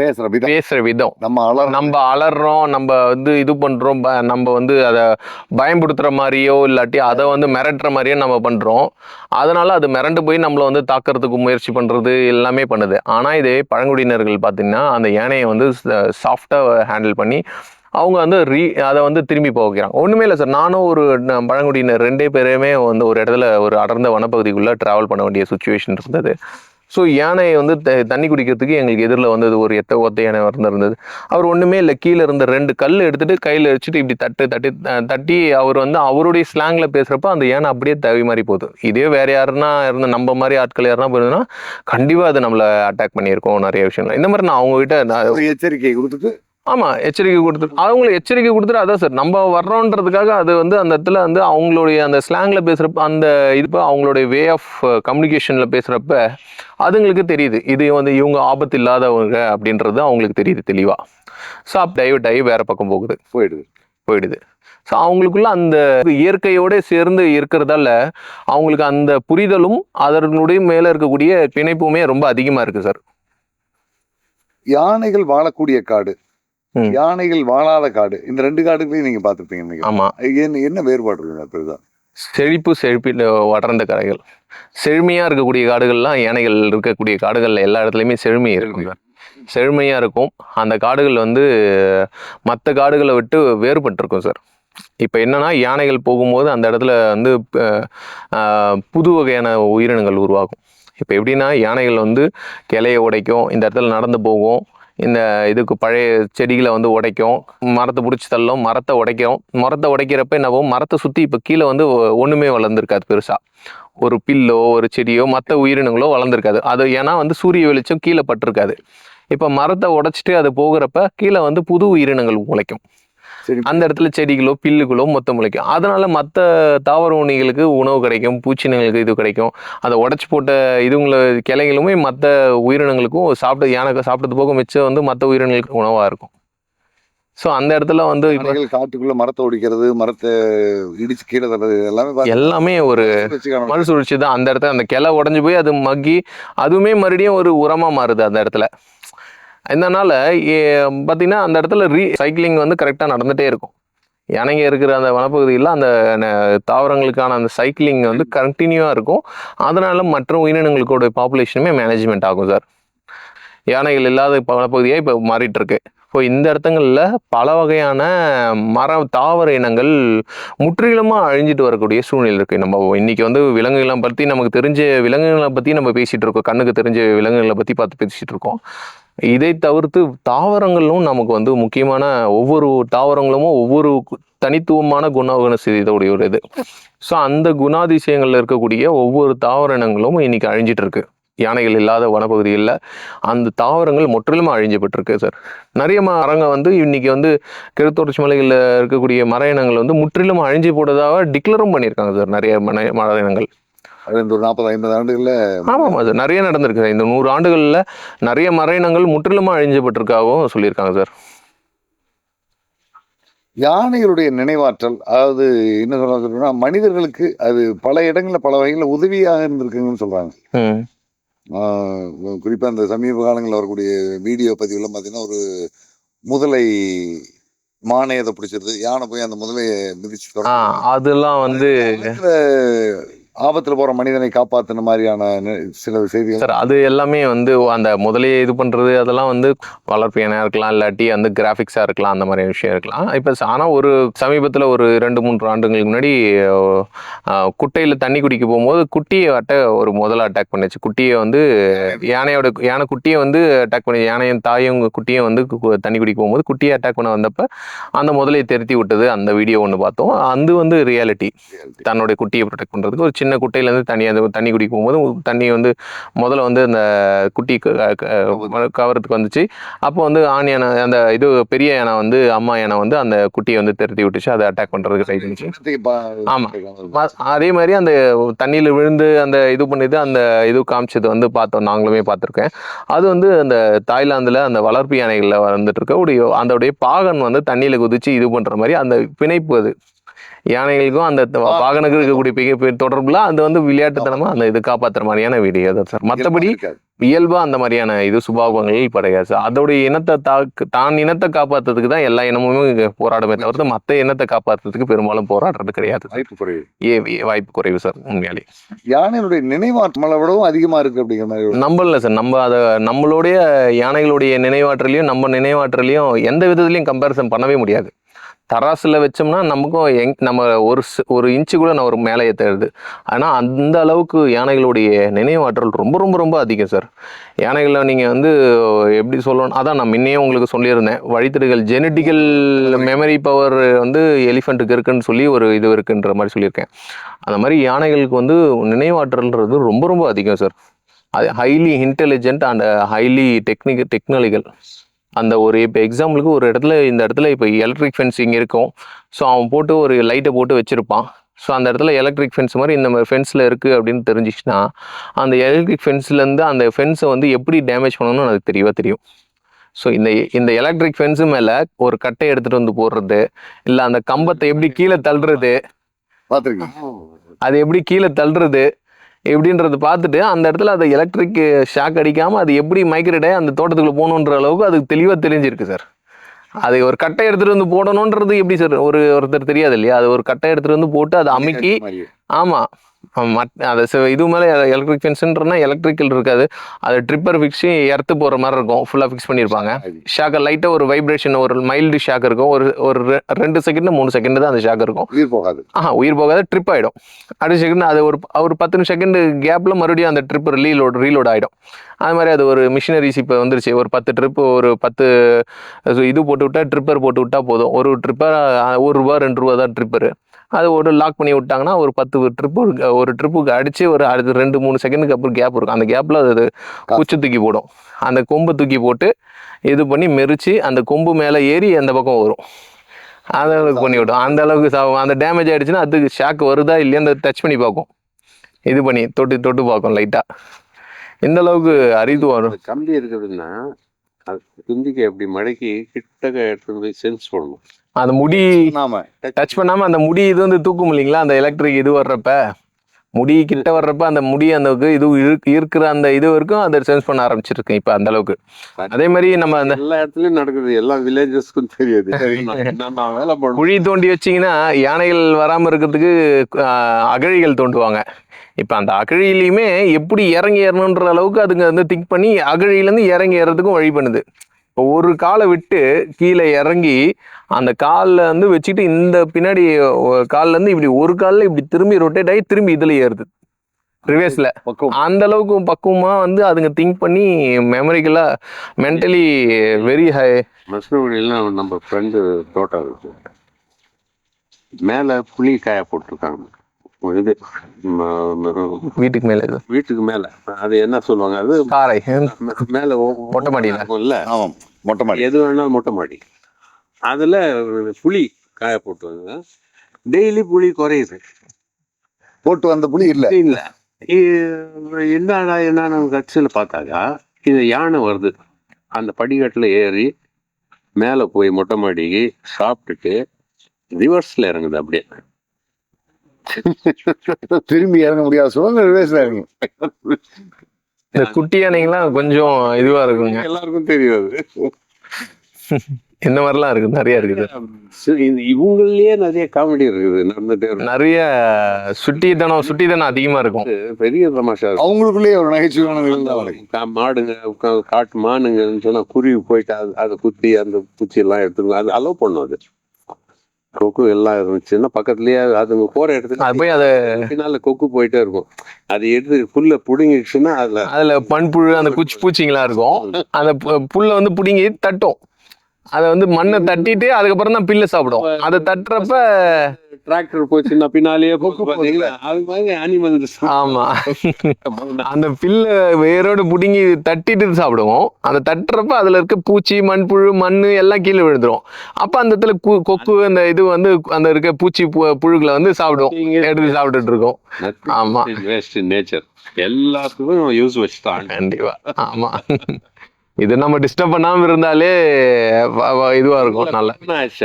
பேசுற விதம். பேசுற விதம். நம்ம அலற நம்ம அலறோம் நம்ம வந்து இது பண்றோம் நம்ம வந்து அதை பயன்படுத்துற மாதிரியோ இல்லாட்டி அதை வந்து மிரட்டுற மாதிரியோ நம்ம பண்றோம். அதனால அது மிரண்டு போய் நம்மளை வந்து தாக்குறதுக்கு முயற்சி பண்றது எல்லாமே பண்ணுது. ஆனா இதே பழங்குடியினர்கள் பார்த்தீங்கன்னா அந்த யானையை வந்து சாஃப்டா ஹேண்டில் பண்ணி அவங்க வந்து ரீ அதை வந்து திரும்பி போக வைக்கிறாங்க. ஒன்றுமே இல்லை சார். நானும் ஒரு பழங்குடியினர் ரெண்டே பேருமே வந்து ஒரு இடத்துல ஒரு அடர்ந்த வனப்பகுதிக்குள்ளே ட்ராவல் பண்ண வேண்டிய சுச்சுவேஷன் இருந்தது. ஸோ யானையை வந்து த- தண்ணி குடிக்கிறதுக்கு எங்களுக்கு எதிரில் வந்தது ஒரு எத்த ஒத்த யானை வந்திருந்தது அவர் ஒன்றுமே இல்லை கீழே இருந்த ரெண்டு கல் எடுத்துட்டு கையில் வச்சுட்டு இப்படி தட்டு தட்டி தட்டி அவர் வந்து அவருடைய ஸ்லாங்கில் பேசுகிறப்ப அந்த யானை அப்படியே தவி மாதிரி போகுது. இதே வேறு யாருன்னா இருந்த நம்ம மாதிரி ஆட்கள் யாருன்னா போயிருந்தோம்னா கண்டிப்பாக அது நம்மளை அட்டாக் பண்ணியிருக்கோம் நிறைய விஷயங்கள். இந்த மாதிரி நான் அவங்ககிட்ட ஒரு எச்சரிக்கை கொடுத்துட்டு ஆமா எச்சரிக்கை கொடுத்துட்டு அவங்களுக்கு எச்சரிக்கை கொடுத்துட்டு அதான் சார் நம்ம வர்றோன்றதுக்காக அது வந்து அந்த இடத்துல வந்து அவங்களுடைய அந்த ஸ்லாங்ல பேசுறப்ப அந்த இது அவங்களுடைய வே ஆஃப் கம்யூனிகேஷன்ல பேசுறப்ப அதுங்களுக்கு தெரியுது. இது வந்து இவங்க ஆபத்து இல்லாதவங்க அப்படின்றது அவங்களுக்கு தெரியுது தெளிவா. ஸோ அப் டைவ் டைவ் வேற பக்கம் போகுது. போயிடுது. போயிடுது. ஸோ அவங்களுக்குள்ள அந்த இயற்கையோட சேர்ந்து இருக்கிறதால அவங்களுக்கு அந்த புரிதலும் அதனுடைய மேல இருக்கக்கூடிய பிணைப்புமே ரொம்ப அதிகமா இருக்கு சார் யானைகள் வாழக்கூடிய காடு. யானைகள் வாழாத காடு. இந்த ரெண்டு காடுகளையும் நீங்க பார்த்திருப்பீங்க இன்னைக்கு. ஆமா. என்ன என்ன வேறுபாடு இருக்கு பெரிதா? செழிப்பு செழிப்பில் வளர்ந்த காடுகள் செழுமையா இருக்கக்கூடிய காடுகள்லாம் யானைகள் இருக்கக்கூடிய காடுகள்ல எல்லா இடத்துலையுமே செழுமை இருக்கும். சார் செழுமையா இருக்கும். அந்த காடுகள் வந்து மற்ற காடுகளை விட்டு வேறுபட்டிருக்கும் சார். இப்போ என்னன்னா யானைகள் போகும்போது அந்த இடத்துல வந்து புது வகையான உயிரினங்கள் உருவாகும். இப்போ எப்படின்னா யானைகள் வந்து கிளைய உடைக்கும் இந்த இடத்துல நடந்து போகும். இந்த இதுக்கு பழைய செடிகளை வந்து உடைக்கும். மரத்தை பிடிச்சி தள்ளும் மரத்தை உடைக்கும். மரத்தை உடைக்கிறப்ப என்னவும் மரத்தை சுற்றி இப்போ கீழே வந்து ஒன்றுமே வளர்ந்துருக்காது பெருசாக ஒரு பில்லோ ஒரு செடியோ மற்ற உயிரினங்களோ வளர்ந்துருக்காது. அது ஏன்னா வந்து சூரிய வெளிச்சம் கீழே பட்டிருக்காது. இப்போ மரத்தை உடைச்சிட்டு அது போகிறப்ப கீழே வந்து புது உயிரினங்கள் உழைக்கும். அந்த இடத்துல செடிகளோ பில்லுகளோ மொத்தம் முளைக்கும். அதனால மற்ற தாவர உண்ணிகளுக்கு உணவு கிடைக்கும் பூச்சினங்களுக்கு இது கிடைக்கும். அதை உடச்சி போட்ட இதுங்கள கிளைகளுமே மற்ற உயிரினங்களுக்கும் சாப்பிட்டு யானை சாப்பிட்டது போக மிச்சம் வந்து மற்ற உயிரினங்களுக்கு உணவாக இருக்கும். ஸோ அந்த இடத்துல வந்து காட்டுக்குள்ள மரத்தை ஒடிக்கிறது மரத்தை இடிச்சு கீழே தள்ளுறது இது எல்லாமே எல்லாமே ஒரு மறுசுழற்சி தான். அந்த இடத்துல அந்த கிளை உடஞ்சி போய் அது மக்கி அதுவுமே மறுபடியும் ஒரு உரமாக மாறுது அந்த இடத்துல. இதனால் ஏ- பார்த்தீங்கன்னா அந்த இடத்துல ரீ சைக்கிளிங் வந்து கரெக்டாக நடந்துகிட்டே இருக்கும். யானைங்க இருக்கிற அந்த வனப்பகுதியில் அந்த ந- தாவரங்களுக்கான அந்த சைக்கிளிங் வந்து கண்டினியூவாக இருக்கும். அதனால் மற்ற உயிரினங்களுக்கோட பாப்புலேஷனுமே மேனேஜ்மெண்ட் ஆகும் சார் யானைகள் இல்லாத வனப்பகுதியாக இப்போ மாறிட்டுருக்கு. இப்போ இந்த இடத்துங்களில் பல வகையான மர தாவர இனங்கள் முற்றிலுமாக அழிஞ்சிட்டு வரக்கூடிய சூழ்நிலை இருக்குது நம்ம இன்றைக்கி வந்து விலங்குகளை பற்றி நமக்கு தெரிஞ்ச விலங்குகளை பற்றி நம்ம பேசிகிட்டு இருக்கோம். கண்ணுக்கு தெரிஞ்ச விலங்குகளை பற்றி பார்த்து பேசிகிட்டு இருக்கோம். இதை தவிர்த்து தாவரங்களும் நமக்கு வந்து முக்கியமான ஒவ்வொரு தாவரங்களும் ஒவ்வொரு தனித்துவமான குணகுண இதோடைய ஒரு இது. ஸோ அந்த குணாதிசயங்களில் இருக்கக்கூடிய ஒவ்வொரு தாவர இனங்களும் இன்னைக்கு அழிஞ்சிட்டு இருக்கு யானைகள் இல்லாத வனப்பகுதிகளில் அந்த தாவரங்கள் முற்றிலும் அழிஞ்சப்பட்டிருக்கு சார் நிறைய மரங்க வந்து இன்னைக்கு வந்து கிழத்தொடர்ச்சி மலைகளில் இருக்கக்கூடிய மர இனங்கள் வந்து முற்றிலும் அழிஞ்சு போட்டதாக டிக்ளரும் பண்ணியிருக்காங்க சார் நிறைய மன மர இனங்கள் இந்த ஒரு நாற்பது ஐம்பது ஆண்டுகள்ல ஆமாம் சார் நிறைய நடந்திருக்கு இந்த நூறு ஆண்டுகளில் நிறைய மர இனங்கள் முற்றிலுமா அழிஞ்சப்பட்டிருக்காகவும் சொல்லியிருக்காங்க சார். யானைகளுடைய நினைவாற்றல் அதாவது என்ன சொல்றாங்கன்னா மனிதர்களுக்கு அது பல இடங்கள்ல பல வகைகள்ல உதவியாக இருந்திருக்குங்கன்னு சொல்றாங்க. ம். ஆஹ் குறிப்பா இந்த சமீப காலங்களில் வரக்கூடிய வீடியோ பதிவுலாம் பார்த்தீங்கன்னா ஒரு முதலை மானை அதை பிடிச்சிருது. யானை போய் அந்த முதலையை மிதிச்சு. அதெல்லாம் வந்து ஆபத்துல போற மனிதனை காப்பாத்தின மாதிரியான சில செய்திகள். சார் அது எல்லாமே வந்து அந்த முதலையே இது பண்ணுறது அதெல்லாம் வந்து வளர்ப்பு இனம் இருக்கலாம் இல்லாட்டி வந்து கிராஃபிக்ஸாக இருக்கலாம் அந்த மாதிரி விஷயம் இருக்கலாம். இப்போ ஆனால் ஒரு சமீபத்தில் ஒரு ரெண்டு மூன்று ஆண்டுகளுக்கு முன்னாடி குட்டையில் தண்ணி குடிக்க போகும்போது குட்டியை அட்ட ஒரு முதல்ல அட்டாக் பண்ணுச்சு. குட்டியை வந்து யானையோட யானை குட்டியை வந்து அட்டாக் பண்ணி யானையின் தாயும் குட்டியும் வந்து தண்ணி குடிக்க போகும்போது குட்டியை அட்டாக் பண்ண வந்தப்ப அந்த முதலையை திருத்தி விட்டது அந்த வீடியோ ஒன்று பார்த்தோம். அது வந்து ரியாலிட்டி தன்னுடைய குட்டியை ப்ரொடெக்ட் பண்ணுறதுக்கு ஒரு சின்ன குட்டையிலேருந்து தண்ணி அந்த தண்ணி குடிக்க போகும்போது தண்ணி வந்து முதல்ல வந்து அந்த குட்டி கவரத்துக்கு வந்துச்சு. அப்போ வந்து ஆண் யானை அந்த இது பெரிய யானை வந்து அம்மா யானை வந்து அந்த குட்டியை வந்து திருத்தி விட்டுச்சு. அதை அட்டாக் பண்ணுறதுக்கு ட்ரை பண்ணிச்சு. இனத்துக்கு பா- ஆமா. ம- அதே மாதிரி அந்த தண்ணியில் விழுந்து அந்த இது பண்ணிது அந்த இது காமிச்சது வந்து பார்த்தோம். நாங்களுமே பார்த்துருக்கேன். அது வந்து அந்த தாய்லாந்தில் அந்த வளர்ப்பு யானைகளில் வந்துட்டு இருக்க உடைய அதோடைய பாகன் வந்து தண்ணியில் குதிச்சு இது பண்ணுற மாதிரி அந்த பிணைப்பு அது. யானைகளுக்கும் அந்த வாகனங்களுக்கு இருக்கக்கூடிய மிகப்பெரிய தொடர்புல அது வந்து விளையாட்டுத்தனமா அந்த இது காப்பாத்துற மாதிரியான வீடியோ தான் சார் மற்றபடி. இயல்பா அந்த மாதிரியான இது சுபாவங்கள் கிடையாது சார். அதோடைய இனத்தை தாக்கு தான் இனத்தை காப்பாத்துறதுக்கு தான் எல்லா இனமுமே போராடுமே தவிர்த்து மற்ற இனத்தை காப்பாத்துறதுக்கு பெரும்பாலும் போராடுறது கிடையாது வாய்ப்பு குறைவு. ஏ வாய்ப்பு குறைவு சார் உண்மையாலே. யானையினுடைய நினைவாற்றல் நம்மளை விடவும் அதிகமா இருக்கு அப்படிங்கிற மாதிரி நம்பல சார். நம்ம அதை நம்மளுடைய யானைகளுடைய நினைவாற்றலையும் நம்ம நினைவாற்றலையும் எந்த விதத்துலையும் கம்பேரிசன் பண்ணவே முடியாது. தராசுல வச்சோம்னா நமக்கும் எங் நம்ம ஒரு ஒரு இன்ச்சு கூட நான் ஒரு மேலே ஏற்றுறது ஆனால் அந்த அளவுக்கு யானைகளுடைய நினைவாற்றல் ரொம்ப ரொம்ப ரொம்ப அதிகம் சார். யானைகளை நீங்கள் வந்து எப்படி சொல்லணும் அதான் நான் முன்னையே உங்களுக்கு சொல்லியிருந்தேன். வழித்தடுகள் ஜெனட்டிக்கல் மெமரி பவர் வந்து எலிஃபண்ட்டுக்கு இருக்குன்னு சொல்லி ஒரு இது இருக்குன்ற மாதிரி சொல்லியிருக்கேன். அந்த மாதிரி யானைகளுக்கு வந்து நினைவாற்றல்ன்றது ரொம்ப ரொம்ப அதிகம் சார். அது highly intelligent and highly technic technological அந்த ஒரு இப்போ எக்ஸாம்பிளுக்கு ஒரு இடத்துல இந்த இடத்துல இப்போ எலக்ட்ரிக் ஃபென்சிங் இருக்கும். ஸோ அவன் போட்டு ஒரு லைட்டை போட்டு வச்சுருப்பான். ஸோ அந்த இடத்துல எலக்ட்ரிக் ஃபென்ஸ் மாதிரி இந்த மாதிரி ஃபென்ஸில் இருக்குது அப்படின்னு தெரிஞ்சிச்சுன்னா அந்த எலக்ட்ரிக் ஃபென்ஸ்லேருந்து அந்த ஃபென்ஸை வந்து எப்படி டேமேஜ் பண்ணணும்னு எனக்கு தெரியவா தெரியும். ஸோ இந்த இந்த எலக்ட்ரிக் ஃபென்ஸு மேலே ஒரு கட்டை எடுத்துகிட்டு வந்து போடுறது இல்லை அந்த கம்பத்தை எப்படி கீழே தள்ளுறது பார்த்திருக்கீங்க அது எப்படி கீழே தள்ளுறது எப்படின்றது பார்த்துட்டு அந்த இடத்துல அதை எலக்ட்ரிக் ஷாக் அடிக்காமல் அது எப்படி மைக்ரேட் அந்த தோட்டத்துக்குள்ள போகணுன்ற அளவுக்கு அதுக்கு தெளிவாக தெரிஞ்சிருக்கு சார் அது ஒரு கட்டை எடுத்துகிட்டு வந்து போடணுன்றது எப்படி சார் ஒரு ஒருத்தர் தெரியாது இல்லையா? அது ஒரு கட்டை எடுத்துகிட்டு வந்து போட்டு அதை அமுக்கி. ஆமாம் மத் அது இது மேலே எலக்ட்ரிக் ஃபென்ஸ்ன்றனா எலக்ட்ரிக்கல் இருக்காது. அது ட்ரிப்பர் ஃபிக்ஸி எர்த்து போகிற மாதிரி இருக்கும். ஃபுல்லாக ஃபிக்ஸ் பண்ணியிருப்பாங்க ஷாக்கை லைட்டாக ஒரு வைப்ரேஷன் ஒரு மைல்டு ஷாக் இருக்கும். ஒரு ஒரு ரெண்டு செகண்ட் மூணு செகண்ட் தான் அந்த ஷாக் இருக்கும். உயிர் போகாது. ஆஹா உயிர் போகாத ட்ரிப் ஆகிடும் அடுத்த செகண்ட் அது ஒரு ஒரு பத்து செகண்ட் கேப்பில் மறுபடியும் அந்த ட்ரிப் ரீலோட் ரீலோட் ஆகிடும் அது மாதிரி அது ஒரு மிஷினரிஸ் இப்போ வந்துருச்சு. ஒரு பத்து ட்ரிப்பு ஒரு பத்து இது போட்டு விட்டா ட்ரிப்பர் போட்டு விட்டா போதும். ஒரு ட்ரிப்பர் ஒரு ரூபா ரெண்டு ரூபா தான் ட்ரிப்பரு அது ஒரு லாக் பண்ணி விட்டாங்கன்னா ஒரு பத்து ட்ரிப்பு ஒரு ட்ரிப்புக்கு அடிச்சு ஒரு அடுத்து ரெண்டு மூணு செகண்டுக்கு அப்புறம் கேப் இருக்கும். அந்த கேப்பில் அது குச்சி தூக்கி போடும். அந்த கொம்பு தூக்கி போட்டு இது பண்ணி மெரிச்சு அந்த கொம்பு மேலே ஏறி அந்த பக்கம் வரும். அந்த அளவுக்கு பண்ணி விடும். அந்த அளவுக்கு சாகும் அந்த டேமேஜ் ஆயிடுச்சுன்னா அதுக்கு ஷாக் வருதா இல்லையா அந்த டச் பண்ணி பார்க்கும். இது பண்ணி தொட்டு தொட்டு பார்க்கும் லைட்டாக எந்த அளவுக்கு அறிவு வரும். கம்பி இருக்குதுன்னா அது தும்பிக்கை எப்படி மடக்கி கிட்டக்க எடுத்துட்டு போய் சென்ஸ் பண்ணணும் அந்த முடி டச் பண்ணாம அந்த முடி இது வந்து தூக்கும் இல்லைங்களா? அந்த எலக்ட்ரிக் இது வர்றப்ப. முடி கிட்ட வர்றப்ப அந்த முடி அந்த இது இருக்கு- இருக்கிற அந்த இது வரைக்கும் அதை சென்ஸ் பண்ண ஆரம்பிச்சிருக்கு இப்போ அந்த அளவுக்கு. அதே மாதிரி நம்ம அந்த எல்லா இடத்துலயும் நடக்குது. எல்லா வில்லேஜஸ்க்கும் தெரியுது. குழி தோண்டி வச்சீங்கன்னா யானைகள் வராமல் இருக்கிறதுக்கு அகழிகள் தோண்டுவாங்க. இப்போ அந்த அகழியிலையுமே எப்படி இறங்கி ஏறணுன்ற அளவுக்கு அதுங்க வந்து திங்க் பண்ணி அகழியிலேருந்து இறங்கி ஏறதுக்கும் வழி பண்ணுது. இப்போ ஒரு காலை விட்டு கீழே இறங்கி அந்த காலில் வந்து வச்சுட்டு இந்த பின்னாடி ஒ- கால்ல இருந்து இப்படி ஒரு காலில் இப்படி திரும்பி ரொட்டேட் ஆகி திரும்பி இதில் ஏறுது. பக்குவம் அந்த அளவுக்கு பக்குவமாக வந்து அதுங்க திங்க் பண்ணி மெமரிக்கலாக மென்டலி வெரி ஹை மசனகுடியில நம்ம ஃப்ரெண்டு தோட்டம் இருக்கு. மேல புளி காய போட்டிருக்காங்க. இது வீட்டுக்கு மேலே வீட்டுக்கு மேல. அது என்ன சொல்லுவாங்க? அது காரை. மேல மொட்டை மாடியில. இருக்கும்ல. ஆமாம். மொட்டை மாடி. எது வேணாலும் மொட்டை மாடி. அதுல புளி காய போட்டுவாங்க. டெய்லி புளி குறையுது. போட்டு வந்த புலி இல்ல. இல்ல. என்னடா என்னன்னு கட்சியில் பார்த்தாக்கா இது யானை வருது. அந்த படிக்கட்டுல ஏறி மேலே போய் மொட்டை மாடிக்கு சாப்பிட்டுட்டு ரிவர்ஸ்ல இறங்குது அப்படியே. திரும்பி இறங்க முடியாத சூழ்நிலை ரிவேஸ்ல இறங்கி. இந்த குட்டி யானைங்களாம் கொஞ்சம் இதுவா இருக்குங்க. எல்லாருக்கும் தெரியாது. இந்த மாதிரிலாம் இருக்கு நிறைய இருக்குது. இவங்களே நிறைய காமெடி இருக்குது நடந்துட்டே இருக்கு நிறைய சுட்டித்தனம் சுட்டித்தனம் அதிகமா இருக்கும். பெரிய தமாஷா. அவங்களுக்குள்ளேயே ஒரு நகைச்சுவையான நிகழ்வு தான் மாடுங்க காட்டு மானுங்கன்னு சொன்னா குருவி போயிட்டு அது அதை குத்தி அந்த பூச்சி எல்லாம் எடுத்துங்க அது அலோவ் பண்ணும் அது. கொக்கு எல்லாம் இருந்துச்சுன்னா பக்கத்துலயே அதுங்க போற அது இடத்துல போய் அதை பின்னால கொக்கு போயிட்டே இருக்கும். அது எடுத்து புல்ல புடுங்கிடுச்சுன்னா அதுல அதுல பண்புழு அந்த குச்சி பூச்சிங்களா இருக்கும். அந்த புல்லை வந்து பிடுங்கி தட்டும். அதை வந்து மண்ணை தட்டிட்டு அதுக்கப்புறம் தான் பில்ல சாப்பிடும். அதை தட்டுறப்ப டிராக்டர் போச்சுன்னா பின்னாலேயே அது மாதிரி அனிமல் ஆமா. அந்த பில்லை வேரோட பிடுங்கி தட்டிட்டு சாப்பிடுவோம். அந்த தட்டுறப்ப அதுல இருக்க பூச்சி மண்புழு மண் எல்லாம் கீழே விழுந்துரும். அப்ப அந்த இடத்துல கு- கொக்கு அந்த இது வந்து அந்த இருக்க பூச்சி பு- புழுக்களை வந்து சாப்பிடும். எடுத்து சாப்பிட்டுட்டு இருக்கோம். ஆமா. வேஸ்ட் நேச்சர் எல்லாத்துக்கும் யூஸ் வச்சுதான் கண்டிப்பா. ஆமா. இது நம்ம டிஸ்டர்ப் பண்ணாம இருந்தாலே இதுவா இருக்கும். நல்ல ஆச்ச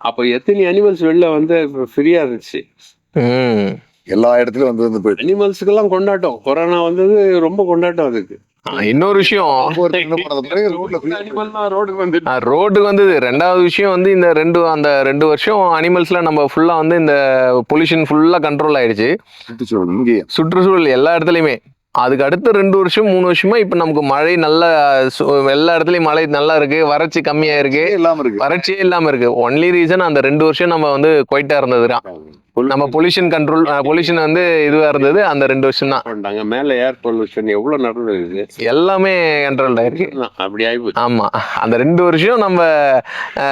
அப்போ எத்தனை அனிமல்ஸ் வெளில வந்து ஃப்ரீயா இருந்துச்சு? எல்லா இடத்துலயும் வந்து வந்து போயிட்டு அனிமல்ஸுக்கெல்லாம் கொண்டாட்டம். கொரோனா வந்தது ரொம்ப கொண்டாட்டம் அதுக்கு. இன்னொரு விஷயம். ரோடுக்கு வந்தது. ரெண்டாவது விஷயம் வந்து இந்த ரெண்டு அந்த ரெண்டு வருஷம் அனிமல்ஸ்ல நம்ம ஃபுல்லா வந்து இந்த பொல்யூஷன் ஃபுல்லா கண்ட்ரோல் ஆயிடுச்சு. சுற்றுச்சூழல் சுற்றுச்சூழல் எல்லா இடத்துலையுமே. அதுக்கு அடுத்த ரெண்டு வருஷம் மூணு வருஷமா இப்போ நமக்கு மழை நல்ல எல்லா இடத்துலையும் மழை நல்லா இருக்கு வறட்சி கம்மியா இருக்கு இல்லாம இருக்கு. வறட்சியே இல்லாம இருக்கு. ஒன்லி ரீசன் அந்த ரெண்டு வருஷம் நம்ம வந்து குவைட்டா இருந்தது தான் நம்ம பொல்யூஷன் கண்ட்ரோல் பொல்யூஷன் வந்து இதுவா இருந்தது. அந்த ரெண்டு வருஷம் தான் பண்ணாங்க மேல ஏர் பொல்யூஷன் எவ்வளவு நடந்தது எல்லாமே கண்ட்ரோல் ஆயிருக்கு. அப்படி ஆயிப்போச்சு. ஆமா. அந்த ரெண்டு வருஷம் நம்ம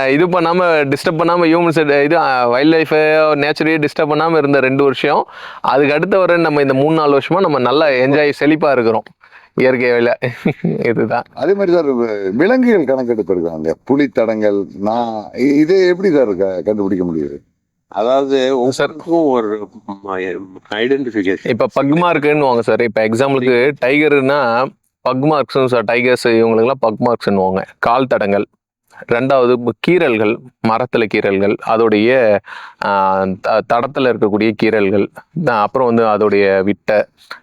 இது பண்ணாம டிஸ்டர்ப் பண்ணாம ஹியூமன்ஸ் இது வைல்ட் லைஃப் நேச்சரையே டிஸ்டர்ப் பண்ணாம இருந்த ரெண்டு வருஷம். அதுக்கு அடுத்த வர நம்ம இந்த மூணு நாலு வருஷமா நம்ம நல்லா என்ஜாய் செழிப்பா இருக்கிறோம். இயற்கையில இதுதான். அதே மாதிரி சார் விலங்குகள் கணக்கெடுப்பு இருக்காங்க புலித்தடங்கள் நான் இதை எப்படி சார் க- கண்டுபிடிக்க முடியுது? அதாவது ஒவ்வொருக்கும் ஒரு ஐடென்டிபிகேஷன் இப்ப பக்மார்க்குன்னு வாங்க சார். இப்ப எக்ஸாம்பிளுக்கு டைகர்னா பக்மார்க்ஸ் சார். டைகர்ஸ் இவங்களுக்குலாம் பக்மார்க்ஸ்னுவாங்க கால் தடங்கள். ரெண்டாவது இப்ப கீறல்கள் மரத்துல கீறல்கள் அதோடைய தடத்துல இருக்கக்கூடிய கீறல்கள் த- அப்புறம் வந்து அதோடைய விட்டை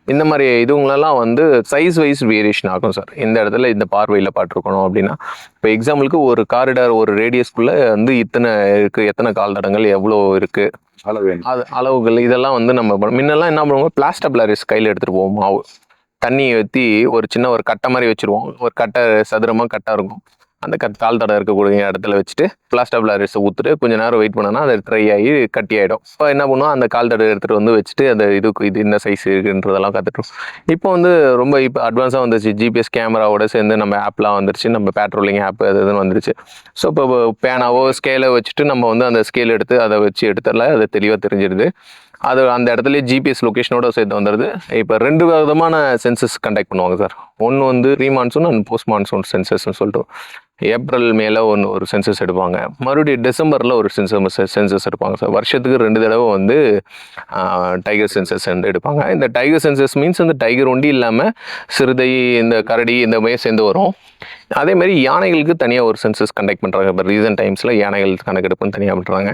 இந்த மாதிரி இதுங்களெல்லாம் வந்து சைஸ் வைஸ் வேரியேஷன் ஆகும் சார் இந்த இடத்துல இந்த பார்வையில் பாட்டிருக்கணும் அப்படின்னா. இப்போ எக்ஸாம்பிளுக்கு ஒரு காரிடார் ஒரு ரேடியஸ்க்குள்ள வந்து இத்தனை இருக்கு எத்தனை கால் தடங்கள் எவ்வளோ இருக்கு அளவு அது அளவுகள் இதெல்லாம் வந்து நம்ம முன்னெல்லாம் என்ன பண்ணுவோம் பிளாஸ்டபிளாரிஸ் கையில் எடுத்துகிட்டு போவோம் மாவு. தண்ணியை ஊற்றி ஒரு சின்ன ஒரு கட்டை மாதிரி வச்சுருவோம். ஒரு கட்டை சதுரமாக கட்டை இருக்கும். அந்த கட் கால் தடை இருக்கக்கூடிய இடத்துல வச்சுட்டு பிளாஸ்டபிளாரிஸை ஊற்றிட்டு கொஞ்ச நேரம் வெயிட் பண்ணோன்னா அது ட்ரை ஆகி கட்டி ஆகிடும் இப்போ என்ன பண்ணுவோம்? அந்த கால் தடை எடுத்துகிட்டு வந்து வச்சுட்டு அந்த இதுக்கு இது என்ன சைஸ் இருக்குன்றதெல்லாம் கற்றுட்டோம் இப்போ வந்து ரொம்ப இப்போ அட்வான்ஸாக வந்துருச்சு. ஜிபிஎஸ் கேமராவோட சேர்ந்து நம்ம ஆப்லாம் வந்துருச்சு. நம்ம பேட்ரோலிங் ஆப் அது இதுன்னு வந்துருச்சு. ஸோ இப்போ பேனாவோ ஸ்கேலை வச்சுட்டு நம்ம வந்து அந்த ஸ்கேல் எடுத்து அதை வச்சு எடுத்துடல அது தெளிவாக தெரிஞ்சிடுது அது அந்த இடத்துல ஜிபிஎஸ் லொக்கேஷனோட சேர்த்து வந்துடுது இப்போ ரெண்டு விதமான சென்சஸ் கண்டக்ட் பண்ணுவாங்க சார் ஒன்று வந்து pre monsoon and post monsoon சென்சஸ்னு சொல்லிட்டு ஏப்ரல் மேல ஒன்று ஒரு சென்சஸ் எடுப்பாங்க. மறுபடியும் டிசம்பரில் ஒரு சென்சஸ் சென்சஸ் எடுப்பாங்க சார் வருஷத்துக்கு ரெண்டு தடவை வந்து டைகர் சென்சஸ் வந்து எடுப்பாங்க. இந்த டைகர் சென்சஸ் மீன்ஸ் இந்த டைகர் ஒண்டி இல்லாமல் சிறுதை இந்த கரடி இந்த மாதிரி சேர்ந்து வரும். அதேமாதிரி யானைகளுக்கு தனியாக ஒரு சென்சஸ் கண்டக்ட் பண்ணுறாங்க இப்போ ரீசன்ட் டைம்ஸில் யானைகள் கணக்கெடுப்புன்னு தனியாக பண்ணுறாங்க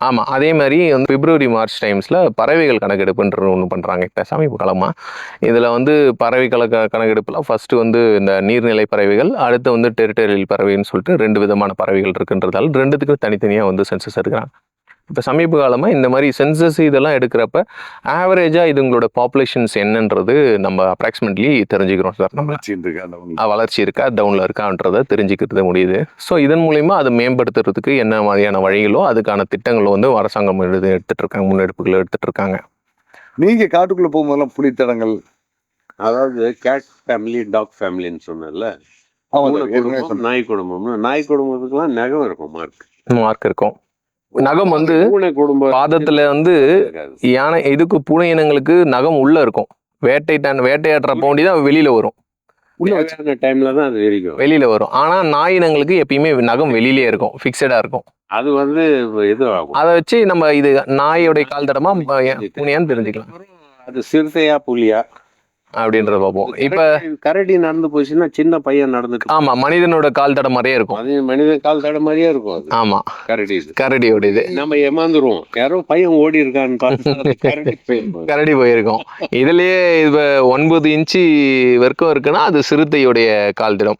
ஆமாம் அதே மாதிரி வந்து பிப்ரவரி மார்ச் டைம்ஸில் பறவைகள் கணக்கெடுப்புன்ற ஒன்று பண்ணுறாங்க இப்போ சமீப காலமாக இதில் வந்து பறவை கணக்க கணக்கெடுப்பில் ஃபஸ்ட்டு வந்து இந்த நீர்நிலை பறவைகள் அடுத்து வந்து டெரிட்டரியல் பறவைன்னு சொல்லிட்டு ரெண்டு விதமான பறவைகள் இருக்குன்றதால ரெண்டுத்துக்கும் தனித்தனியாக வந்து சென்சஸ் எடுக்கிறாங்க. இப்போ சமீப காலமாக இந்த மாதிரி சென்சஸ் இதெல்லாம் எடுக்கிறப்ப ஆவரேஜாக இதுங்களோட பாப்புலேஷன்ஸ் என்னன்றது நம்ம அப்ராக்சிமேட்லி தெரிஞ்சுக்கிறோம் சார். நம்ம வளர்ச்சி இருக்கா? டவுனில் இருக்கான்றதை தெரிஞ்சுக்கிறது முடியுது. ஸோ இதன் மூலிமா அதை மேம்படுத்துறதுக்கு என்ன மாதிரியான வழிகளோ அதுக்கான திட்டங்களும் வந்து அரசாங்கம் எடுத்து எடுத்துட்டு இருக்காங்க முன்னெடுப்புகள் எடுத்துட்டு இருக்காங்க நீங்க காட்டுக்குள்ள போகும்போதெல்லாம் புலித்தடங்கள் அதாவது கேட் ஃபேமிலி டாக் ஃபேமிலின்னு சொன்னல குடும்பம், நாய் குடும்பம்னு நாய் குடும்பத்துக்குலாம் நகம் இருக்கும் மார்க் மார்க் இருக்கும். நகம் வந்து பூனை குடும்பம் பாதத்துல வந்து. யானை இதுக்கு பூனை இனங்களுக்கு நகம் உள்ள இருக்கும். வேட்டை வேட்டையாடுற போண்டி தான் வெளியில வரும். டைம்ல தான் அது எரிக்கும் வெளியில வரும். ஆனா நாய் இனங்களுக்கு எப்பயுமே நகம் வெளியிலே இருக்கும். ஃபிக்ஸடா இருக்கும். அது வந்து இது அதை வச்சு நம்ம இது நாயோடைய கால் தடமா பூனையான்னு தெரிஞ்சுக்கலாம். அது சிறுத்தையா புலியா? அப்படின்றத பார்ப்போம். இப்ப கரடி- நடந்து போச்சுன்னா சின்ன பையன் நடந்துட்டு ஆமா மனிதனோட கால் தடம் மாதிரியே இருக்கும். அது மனித கால் தட மாதிரியே இருக்கும் ஆமா. கரடி இது. கரடியோட இது நம்ம ஏமாந்துருவோம். யாரோ பையன் ஓடி இருக்கான்னு பார்த்தா கரடி போயிருக்கும். கரடி போயிருக்கும். இதுலயே இப்ப ஒன்பது இன்ச்சு வரைக்கும் இருக்குன்னா அது சிறுத்தையுடைய கால் திடம்.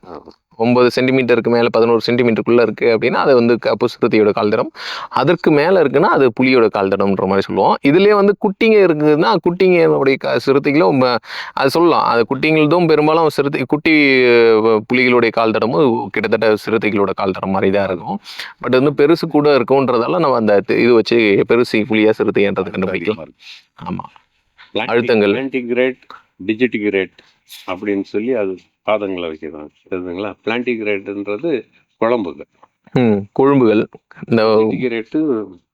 ஒன்பது சென்டிமீட்டருக்கு மேல பதினோரு சென்டிமீட்டருக்குள்ள இருக்கு அப்படின்னா அது வந்து கப்பு சிறுத்தையோட கால் தடம் அதற்கு மேல இருக்குன்னா அது புலியோட கால் தடம்ன்ற மாதிரி சொல்லுவோம். இதுலயே வந்து குட்டிங்க இருக்குதுன்னா குட்டிங்களுடைய க- சிறுத்தைகளும் அது சொல்லலாம். அது குட்டிங்களுதும் பெரும்பாலும் சிறுத்தை குட்டி புலிகளுடைய கால் தடமும் கிட்டத்தட்ட சிறுத்தைகளோட கால் தடம் மாதிரி தான் இருக்கும். பட் வந்து பெருசு கூட இருக்கும்ன்றதால நம்ம அந்த இது வச்சு பெருசு புலியா சிறுத்தைன்றது கண்டுபிடிக்கலாம். ஆமா. Plantic- அழுத்தங்கள். digitigrade அப்படின்னு சொல்லி அது பாதங்களை வைக்கிறாங்க தெரியுதுங்களா பிளான்டிகிரேட்ன்றது குழம்புங்க ம் கொழும்புகள். இந்த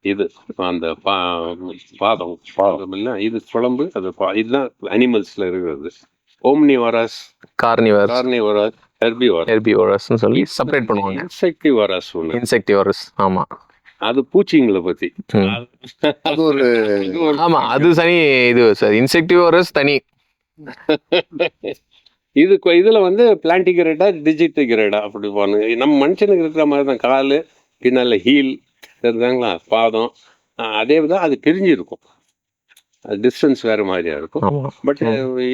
இது அந்த பா- பாதம் பாதம் இல்ல இது குழம்பு அது பா- இதுதான் அனிமல்ஸ்ல இருக்கிறது. Omnivorous carnivore carnivorous herbivorous ஹெர்பிவோரஸ்னு சொல்லி செப்பரேட் பண்ணுவாங்க. இன்செக்டிவ் வராஸ் ஒன்று இன்செக்டிவரஸ் ஆமா. அது பூச்சிங்களை பத்தி. அது ஒரு இது ஒரு ஆமா அது தனி இது சார். இன்செக்டிவோரஸ் தனி. இது இதுல வந்து பிளான்டிகிரேட்டா டிஜிட்டிகிரேட்டா அப்படி போகணும் நம்ம மனுஷனுக்கு இருக்கிற மாதிரி தான். காலு பின்னால ஹீல் தெரிஞ்சுங்களா பாதம். அதே தான் அது பிரிஞ்சிருக்கும். அது டிஸ்டன்ஸ் வேறு மாதிரியா இருக்கும். பட்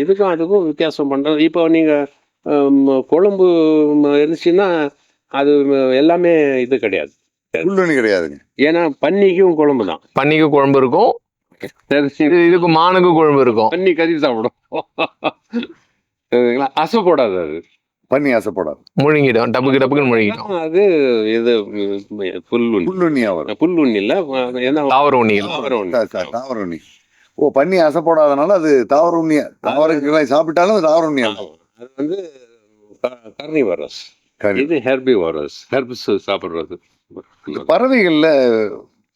இதுக்கும் அதுக்கும் வித்தியாசம் பண்ணுறது இப்போ நீங்கள் குழம்பு இருந்துச்சுன்னா அது எல்லாமே இது கிடையாது. கிடையாதுங்க. ஏன்னா பன்னிக்கும் குழம்பு தான். பன்னிக்கு குழம்பு இருக்கும். இது- இதுக்கு மானுக்கு குழம்பு இருக்கும். பன்னி கறி சாப்பிடும். அசை போடாது அது. பண்ணி ஆசைப்படாது முழுங்கிடும். டப்புக்கு டப்புக்குன்னு முழுங்கிடும். அது இது புல்லுண்ணி புல்லுண்ணியா வரும். புல்லுண்ணி இல்லை என்ன தாவர உண்ணிகள். தாவர உண்ணி. தாவர உண்ணி. ஓ பண்ணி ஆசைப்படாதனால அது தாவர உண்ணியா? தாவரங்களை சாப்பிட்டாலும் அது தாவர உண்ணியா. அது வந்து கர்னிவரஸ். இது ஹெர்பிவரஸ். ஹெர்ப்ஸ் சாப்பிடுறது. பறவைகள்ல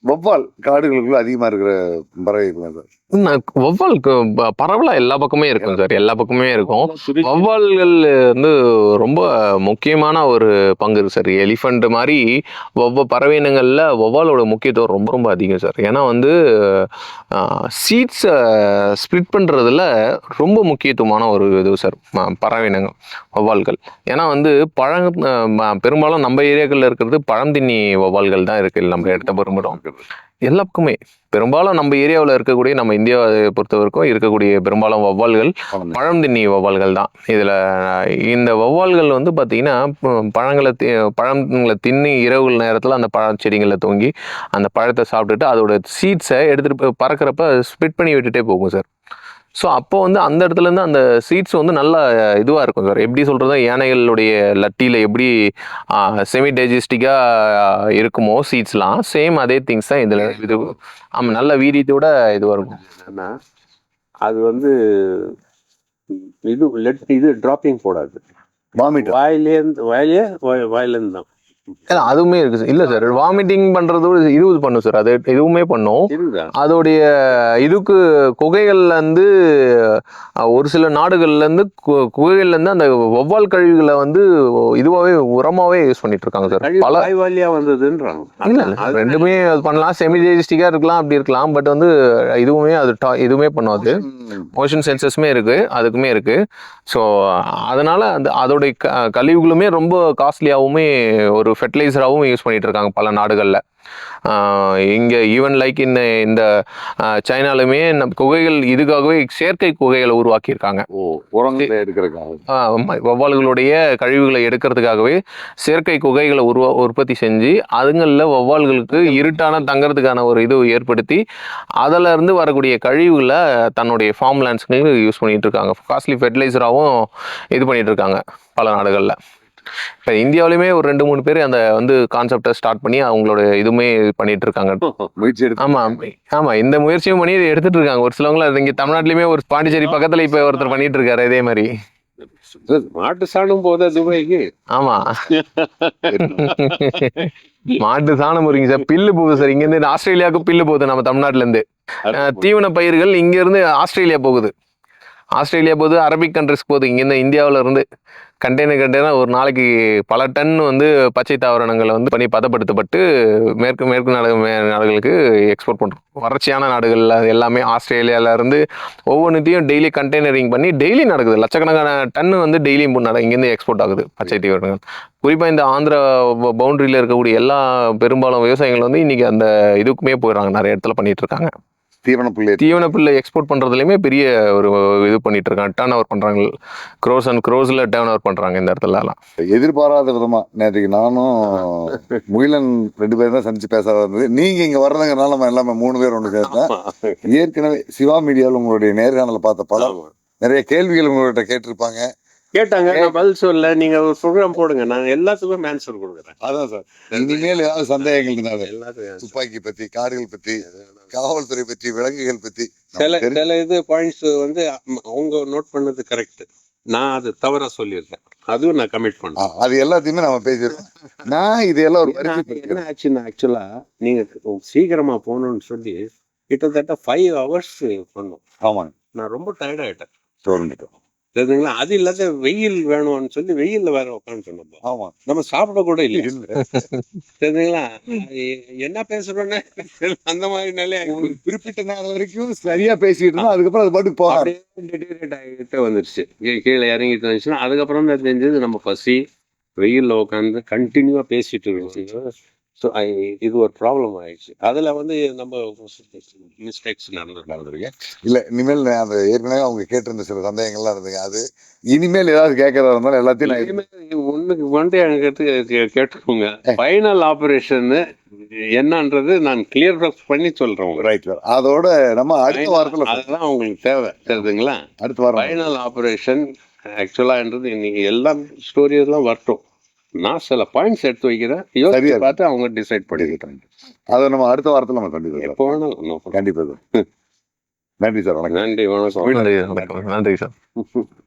வௌவால் காடுகளுக்குள்ள அதிகமா இருக்கிற பறவைகள் வௌவால் கு- ப- பரவலா எல்லா பக்கமே இருக்கும் சார். எல்லா பக்கமே இருக்கும். வௌவால்கள் வந்து ரொம்ப முக்கியமான ஒரு பங்கு இருக்கு சார். எலிஃபண்ட் மாதிரி ஒவ்வொரு பறவை இனங்கள்ல வௌவாலோட முக்கியத்துவம் ரொம்ப ரொம்ப அதிகம் சார். ஏன்னா வந்து சீட்ஸை ஸ்ப்ளிட் பண்ணுறதுல ரொம்ப முக்கியத்துவமான ஒரு இது சார் பறவை இனங்கள் வௌவால்கள். ஏன்னா வந்து ம- பெரும்பாலும் நம்ம ஏரியாக்களில் இருக்கிறது பழந்தின்னி வௌவால்கள் தான் இருக்கு. நம்ம இடத்த பெரும்பாலும். எல்லா பக்கமே பெரும்பாலும் நம்ம ஏரியாவில் இருக்கக்கூடிய நம்ம இந்தியாவை பொறுத்த வரைக்கும் இருக்கக்கூடிய பெரும்பாலும் வௌவால்கள் பழம். பழம் தின்னி வௌவால்கள் தான். இதில் இந்த வௌவால்கள் வந்து பார்த்தீங்கன்னா பழங்களை பழங்களை தின்னி இரவு நேரத்தில் அந்த பழ செடிகளில் தூங்கி அந்த பழத்தை சாப்பிட்டுட்டு அதோட சீட்ஸை எடுத்துகிட்டு போய் பறக்கிறப்ப ஸ்ப்ளிட் பண்ணி விட்டுட்டே போகும் சார். ஸோ அப்போ வந்து அந்த இடத்துல இருந்து அந்த சீட்ஸ் வந்து நல்லா இதுவாக இருக்கும் சார். எப்படி சொல்கிறது யானைகளுடைய லட்டியில் எப்படி செமி டைஜஸ்டிக்காக இருக்குமோ சீட்ஸ்லாம் சேம் அதே திங்ஸ் தான் இதில் இது ஆமாம் நல்ல வீரியத்தோட இதுவாக இருக்கும் அது வந்து இது லெட் இது டிராப்பிங் போடாது. வாமிட் வாயிலேருந்து வாயிலே வாய்- வாயிலேருந்து தான். இல்ல, அதுவுமே இருக்கு சார். இல்லை சார் வாமிட்டிங் பண்ணுறது இது பண்ணும் சார். அது இதுவுமே பண்ணும். அதோடைய இதுக்கு குகைகள்ல இருந்து ஒரு சில நாடுகள்ல இருந்து குகைகள்ல இருந்து அந்த வௌவால் கழிவுகளை வந்து இதுவாகவே உரமாவே யூஸ் பண்ணிட்டு இருக்காங்க சார். பல வாய் வழியா வந்ததுன்றாங்க. இல்ல ரெண்டுமே அது பண்ணலாம். செமி டெஜஸ்டிக்கா இருக்கலாம் அப்படி இருக்கலாம். பட் வந்து இதுவுமே அது இதுவுமே பண்ணாது மோஷன் சென்சஸ்மே இருக்கு. அதுக்குமே இருக்கு. ஸோ அதனால அந்த அதோடைய கழிவுகளுமே ரொம்ப காஸ்ட்லியாகவுமே ஒரு ஃபெர்டிலைசராகவும் யூஸ் பண்ணிட்டு இருக்காங்க பல நாடுகளில். இங்கே ஈவன் லைக் இந்த இந்த சைனாலுமே நம்ம குகைகள் இதுக்காகவே செயற்கை குகைகளை உருவாக்கியிருக்காங்க. ஓ உரங்களை எடுக்கிறதுக்காக. வௌவால்களுடைய கழிவுகளை எடுக்கிறதுக்காகவே செயற்கை குகைகளை உருவா உற்பத்தி செஞ்சு அதுங்களில் வௌவால்களுக்கு இருட்டான தங்கறதுக்கான ஒரு இது ஏற்படுத்தி அதில் இருந்து வரக்கூடிய கழிவுகளை தன்னுடைய ஃபார்ம் லேண்ட்ஸ்க்கு யூஸ் பண்ணிட்டு இருக்காங்க காஸ்ட்லி ஃபெர்டிலைசராகவும் இது பண்ணிட்டு இருக்காங்க பல நாடுகளில். இப்போ இந்தியாவிலுமே ஒரு ரெண்டு மூணு பேர் அந்த வந்து கான்செப்டை ஸ்டார்ட் பண்ணி அவங்களோட இதுவுமே பண்ணிட்டு இருக்காங்க முயற்சி எடுத்து ஆமா ஆமா இந்த முயற்சியும் பண்ணி எடுத்துட்டு இருக்காங்க ஒரு சிலவங்கள இங்க தமிழ்நாட்டிலுமே ஒரு பாண்டிச்சேரி பக்கத்துல இப்ப ஒருத்தர் பண்ணிட்டு இருக்காரு இதே மாதிரி. மாட்டு சாணம் போதா துபாய்க்கு? ஆமா. மாட்டு சாணம் போறீங்க சார். பில்லு போகுது சார். இங்க இருந்து ஆஸ்திரேலியாவுக்கு பில்லு போகுது நம்ம தமிழ்நாட்டுல இருந்து தீவன பயிர்கள் இங்க இருந்து ஆஸ்திரேலியா போகுது. ஆஸ்திரேலியா போகுது அரபிக் கண்ட்ரிஸ்க்கு போகுது. இங்க இருந்து இந்தியாவுல இருந்து கண்டெய்னர் கண்டெய்னர் ஒரு நாளைக்கு பல டன் வந்து பச்சை தாவரணங்களை வந்து பண்ணி பதப்படுத்தப்பட்டு மேற்கு மேற்கு நாடு மே- நாடுகளுக்கு எக்ஸ்போர்ட் பண்ணுறோம் வறட்சியான நாடுகளில் எல்லாமே ஆஸ்திரேலியாவிலேருந்து ஒவ்வொன்றுத்தையும் டெய்லி கண்டெய்னரிங் பண்ணி டெய்லி நடக்குது. லட்சக்கணக்கான டன்னு வந்து டெய்லியும் நட இங்கேருந்து எக்ஸ்போர்ட் ஆகுது பச்சை தீவனங்கள். குறிப்பாக இந்த ஆந்திரா பவுண்டரியில் இருக்கக்கூடிய எல்லா பெரும்பாலும் விவசாயிகள் வந்து இன்றைக்கி அந்த இதுக்குமே போயிடுறாங்க. நிறைய இடத்துல பண்ணிகிட்டு இருக்காங்க. தீவன புள்ளி தீவன புல்லை எக்ஸ்போர்ட் பண்ணுறதுலையுமே பெரிய ஒரு இது பண்ணிட்டு இருக்காங்க டேர்ன் ஓவர் பண்ணுறாங்க க்ரோஸ் அண்ட் க்ரோஸில் டேர்ன் ஓவர் பண்ணுறாங்க இந்த இடத்துலலாம் எதிர்பாராத விதமா. நேற்றுக்கு நானும் முகிலன் ரெண்டு பேரும் தான் சந்திச்சு பேச இருந்தது நீங்க இங்க வர்றதுங்கிறனால நம்ம எல்லாமே மூணு பேர் ஒன்று சேர்ந்தேன் ஏற்கனவே சிவா மீடியாவில் உங்களுடைய நேர்காணலை பார்த்த பலர் நிறைய கேள்விகள் உங்கள்கிட்ட கேட்டிருப்பாங்க. கேட்டாங்க. நான் பதில் சொல்ல நீங்க ஒரு ப்ரோக்ராம் போடுங்க. நான் எல்லாத்துக்கும் ஆன்சர் கொடுக்குறேன். அதான் சார். இனிமேல் ஏதாவது சந்தேகங்கள் இருந்தாலும். துப்பாக்கி பத்தி கார்கள் பத்தி காவல்துறை பத்தி விலங்குகள் பத்தி சில சில இது பாயிண்ட்ஸ் வந்து அவங்க நோட் பண்ணது கரெக்ட் நான் அது தவறா சொல்லியிருக்கேன். அதுவும் நான் கமிட் பண்ணேன். அது எல்லாத்தையுமே நம்ம பேசிடுறோம். நான் இதெல்லாம் ஒரு ஏன்னா, வரிசை என்ன ஆச்சுன்னா ஆக்சுவலா நீங்க சீக்கிரமா போகணும்னு சொல்லி கிட்டத்தட்ட ஃபைவ் ஹவர்ஸ் பண்ணோம். ஆமாங்க. நான் ரொம்ப டயர்ட் ஆயிட்டேன். தெரியுதுங்களா அது இல்லாத வெயில் வேணும்னு சொல்லி வெயில்ல வேற உட்காந்து நம்ம ஆமா. நம்ம சாப்பிட கூட இல்லை. எ- என்ன பேசுறோன்னு அந்த மாதிரி நிலை குறிப்பிட்ட நேரம் வரைக்கும் சரியா பேசிட்டு இருந்தோம். அதுக்கப்புறம் அது போகாது அப்படியே deteriorate ஆகிட்டு வந்துருச்சு. கீழே இறங்கிட்டு வந்துச்சுன்னா அதுக்கப்புறம் தான் தெரிஞ்சது நம்ம பசி வெயில்ல உட்காந்து கண்டினியூவா பேசிட்டு இருக்கோம். ஸோ இது ஒரு ப்ராப்ளம் ஆயிடுச்சு. அதில் வந்து நம்ம மிஸ்டேக்ஸ் நடந்து நடந்திருக்கு. இல்ல இனிமேல் அந்த ஏற்கனவே அவங்க கேட்டிருந்த சில சந்தேகங்கள்லாம் இருந்துங்க அது இனிமேல் ஏதாவது கேட்கறதா இருந்தாலும் எல்லாத்தையும் நான் இனிமேல் ஒண்ணுக்கு வந்து எனக்கு கேட்டுக்கோங்க. ஃபைனல் ஆபரேஷன் என்னன்றது நான் கிளியர் பண்ணி சொல்றேன் உங்களுக்கு. ரைட் அதோட நம்ம அடுத்த வாரத்துல அதுதான் உங்களுக்கு தேவை தெரியுதுங்களா? அடுத்த வாரம். ஃபைனல் ஆபரேஷன் ஆக்சுவலான்றது இன்னைக்கு எல்லா ஸ்டோரி எல்லாம் வரட்டும். நான் சில பாயிண்ட்ஸ் எடுத்து வைக்கிறேன் யோசிச்சு. பார்த்து அவங்க டிசைட் பண்ணிக்கிட்டாங்க அதை நம்ம அடுத்த வாரத்துல நம்ம கண்டிப்பா சார். எப்போ வேணாலும் no problem. கண்டிப்பா சார் நன்றி சார் வணக்கம் நன்றி வணக்கம். நன்றி சார்